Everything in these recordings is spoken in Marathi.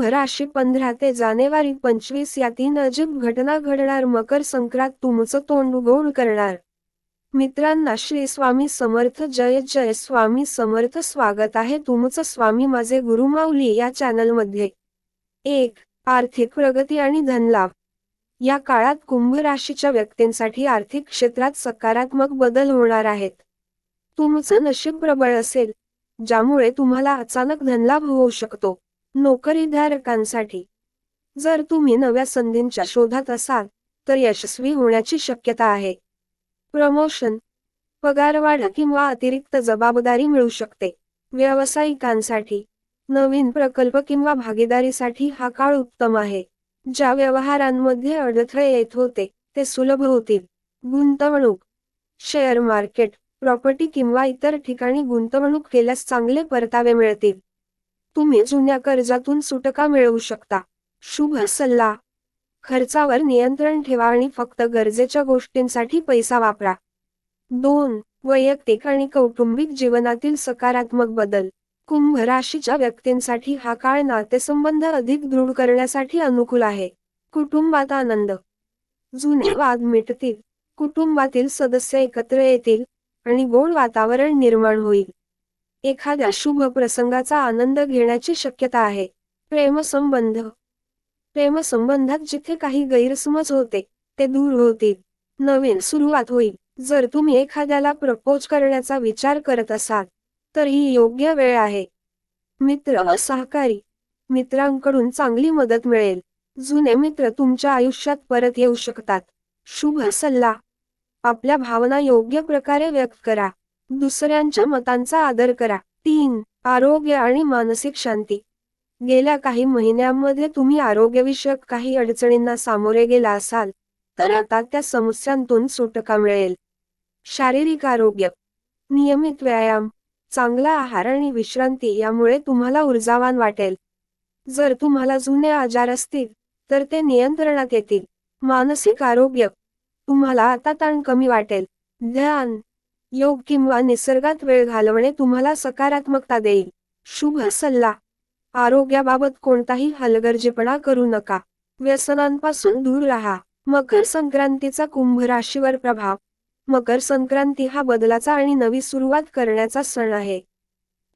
कुंभ पंधरा ते जानेवारी पंचवीस या तीन अजब घटना घडणार. मकर संक्रांत तुमचं तोंड गोड करणार. मित्रांना श्री स्वामी समर्थ जय जय स्वामी समर्थ स्वागत आहे. तुमचं स्वामी माझे गुरुमाऊली या चॅनलमध्ये. एक आर्थिक प्रगती आणि धनलाभ. या काळात कुंभ राशीच्या व्यक्तींसाठी आर्थिक क्षेत्रात सकारात्मक बदल होणार आहेत. तुमचं नशीब प्रबळ असेल ज्यामुळे तुम्हाला अचानक धनलाभ होऊ शकतो. नोकरीधारकांसाठी. जर तुम्ही नव्या संधींच्या शोधात असाल तर यशस्वी होण्याची शक्यता आहे. प्रमोशन. पगारवाढ किंवा अतिरिक्त जबाबदारी मिळू शकते. व्यावसायिकांसाठी. नवीन प्रकल्प किंवा भागीदारीसाठी हा काळ उत्तम आहे. ज्या व्यवहारांमध्ये अडथळे येत होते ते सुलभ होतील. गुंतवणूक. शेअर मार्केट प्रॉपर्टी किंवा इतर ठिकाणी गुंतवणूक केल्यास चांगले परतावे मिळतील. तुम्ही जुन्या कर्जातून सुटका मिळवू शकता. शुभ सल्ला. खर्चावर नियंत्रण ठेवा आणि फक्त गरजेच्या गोष्टींसाठी पैसा वापरा. दोन वैयक्तिक आणि कौटुंबिक जीवनातील सकारात्मक बदल. कुंभ राशीच्या व्यक्तींसाठी हा काळ नातेसंबंध अधिक दृढ करण्यासाठी अनुकूल आहे. कुटुंबात आनंद. जुने वाद मिटतील. कुटुंबातील सदस्य एकत्र येतील आणि गोड वातावरण निर्माण होईल. एखाद्या शुभ प्रसंगाचा आनंद घेण्याची शक्यता आहे. प्रेमसंबंध. प्रेमसंबंधात जिथे काही गैरसमज होते ते दूर होतील. नवीन सुरुवात होईल. जर तुम्ही एखाद्याला प्रपोज करण्याचा विचार करत असाल तर ही योग्य वेळ आहे. मित्र सहकारी मित्रांकडून चांगली मदत मिळेल. जुने मित्र तुमच्या आयुष्यात परत येऊ शकतात. शुभ सल्ला. आपल्या भावना योग्य प्रकारे व्यक्त करा. दुसऱ्यांच्या मतांचा आदर करा. तीन आरोग्य आणि मानसिक शांती. गेल्या काही महिन्यांमध्ये तुम्ही आरोग्यविषयक काही अडचणींना सामोरे गेला असाल तर आता त्या समस्यांतून सुटका मिळेल. शारीरिक आरोग्य. नियमित व्यायाम चांगला आहार आणि विश्रांती यामुळे तुम्हाला ऊर्जावान वाटेल. जर तुम्हाला जुने आजार असतील तर ते नियंत्रणात येतील. मानसिक आरोग्य. तुम्हाला आता ताण कमी वाटेल. ध्यान योग किंवा निसर्गात वेळ घालवणे तुम्हाला सकारात्मकता देईल. शुभ सल्ला. आरोग्याबाबत कोणताही हलगर्जीपणा करू नका. व्यसनांपासून दूर राहा. मकर संक्रांतीचा कुंभ राशीवर प्रभाव. मकर संक्रांती हा बदलाचा आणि नवी सुरुवात करण्याचा सण आहे.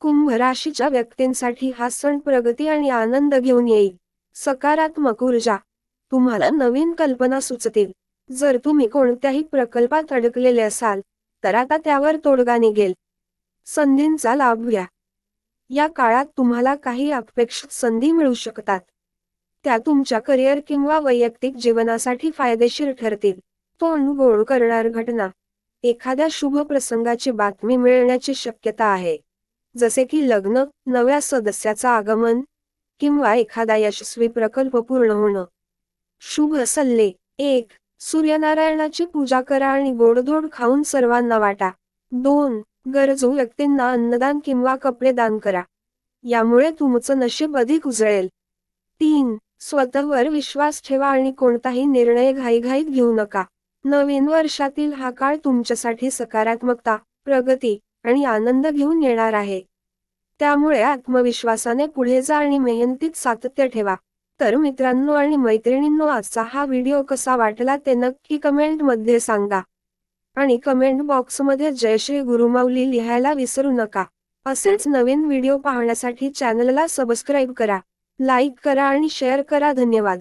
कुंभ राशीच्या व्यक्तींसाठी हा सण प्रगती आणि आनंद घेऊन येईल. सकारात्मक ऊर्जा. तुम्हाला नवीन कल्पना सुचतील. जर तुम्ही कोणत्याही प्रकल्पात अडकलेले असाल तर आता त्यावर तोडगा निघेल. संधींचा लाभ घ्या. या काळात तुम्हाला काही अपेक्षित संधी मिळू शकतात. त्या तुमच्या करिअर किंवा वैयक्तिक जीवनासाठी फायदेशीर ठरतील. तो अनुभव करणार घटना. एखाद्या शुभ प्रसंगाची बातमी मिळण्याची शक्यता आहे. जसे की लग्न नव्या सदस्याचं आगमन किंवा एखादा यशस्वी प्रकल्प पूर्ण होणं. शुभ सल्ले. एक सूर्यनारायणाची पूजा करा आणि गोडधोड खाऊन सर्वांना वाटा. दोन गरजू व्यक्तींना अन्नदान किंवा कपडे दान करा. यामुळे तुमचं नशीब अधिक उजळेल. तीन स्वतःवर विश्वास ठेवा आणि कोणताही निर्णय घाईघाईत घेऊ नका. नवीन वर्षातील हा काळ तुमच्यासाठी सकारात्मकता प्रगती आणि आनंद घेऊन येणार आहे. त्यामुळे आत्मविश्वासाने पुढे जा आणि मेहनतीत सातत्य ठेवा. तर मित्रांनो आणि मैत्रिणींनो आजचा हा व्हिडिओ कसा वाटला ते नक्की कमेंटमध्ये सांगा. आणि कमेंट बॉक्समध्ये जय श्री गुरुमाऊली लिहायला विसरू नका. असेच नवीन व्हिडिओ पाहण्यासाठी चॅनलला सबस्क्राईब करा लाईक करा आणि शेअर करा. धन्यवाद.